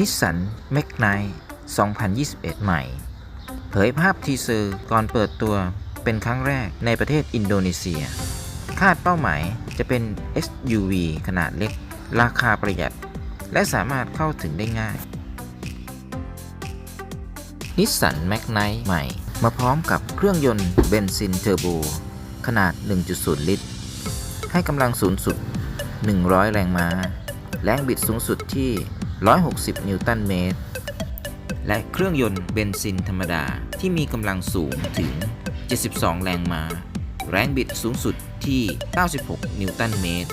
นิสสันแมกไน2021 ใหม่ เผยภาพทีเซอร์ก่อนเปิดตัวเป็นครั้งแรกในประเทศอินโดนีเซีย คาดเป้าหมายจะเป็น SUV ขนาดเล็ก ราคาประหยัด และสามารถเข้าถึงได้ง่ายนิสสันแมกไนใหม่ มาพร้อมกับเครื่องยนต์เบนซินเทอร์โบ ขนาด 1.0 ลิตร ให้กำลังสูงสุด 100 แรงม้า แรงบิดสูงสุดที่ 160 นิวตันเมตร และเครื่องยนต์เบนซินธรรมดาที่มีกำลังสูงถึง 72 แรงม้า แรงบิดสูงสุดที่ 96 นิวตันเมตร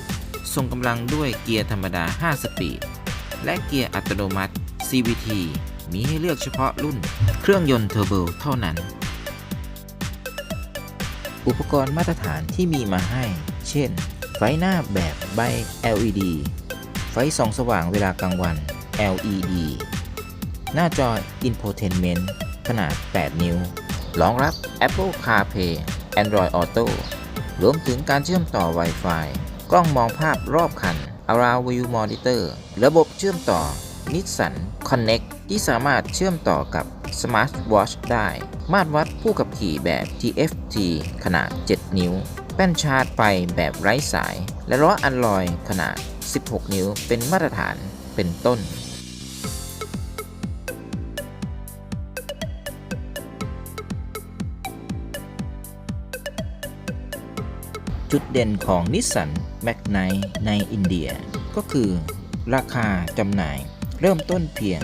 ทรงกำลังด้วยเกียร์ธรรมดา 5 สปีด และเกียร์อัตโนมัติ CVT มีให้เลือกเฉพาะรุ่นเครื่องยนต์เทอร์โบเท่านั้น อุปกรณ์มาตรฐานที่มีมาให้ เช่น ไฟหน้าแบบใบ LED ไฟส่องสว่างเวลากลางวัน LED หน้าจอ Infotainment ขนาด 8 นิ้ว รองรับ Apple CarPlay Android Auto รวมถึงการเชื่อมต่อ Wi-Fi กล้องมองภาพรอบคัน Around View Monitor ระบบเชื่อมต่อ Nissan Connect ที่สามารถเชื่อมต่อกับ Smart Watch ได้ มาตรวัดผู้ขับขี่แบบ TFT ขนาด 7 นิ้ว แป้นชาร์จไฟแบบไร้สาย และล้ออันลอยขนาด 16 นิ้วเป็นมาตรฐาน เป็นต้นจุดเด่นของนิสสันแมกไนในอินเดีย ก็คือ ราคาจำหน่ายเริ่มต้นเพียง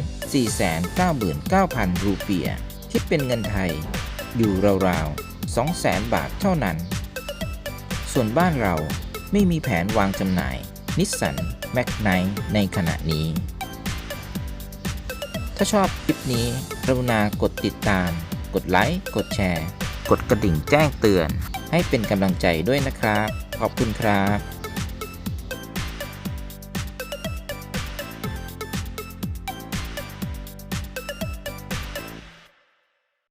499,000 รูเปียห์คิดเป็นเงินไทย อยู่ราวๆ 200,000 บาทเท่านั้น ส่วนบ้านเราไม่มีแผนวางจำหน่าย นิสสันแมกไนในขณะนี้ ถ้าชอบคลิปนี้กรุณากดติดตาม กดไลค์ กดแชร์ กดกระดิ่งแจ้งเตือน ให้เป็นกำลังใจด้วยนะครับ ขอบคุณครับ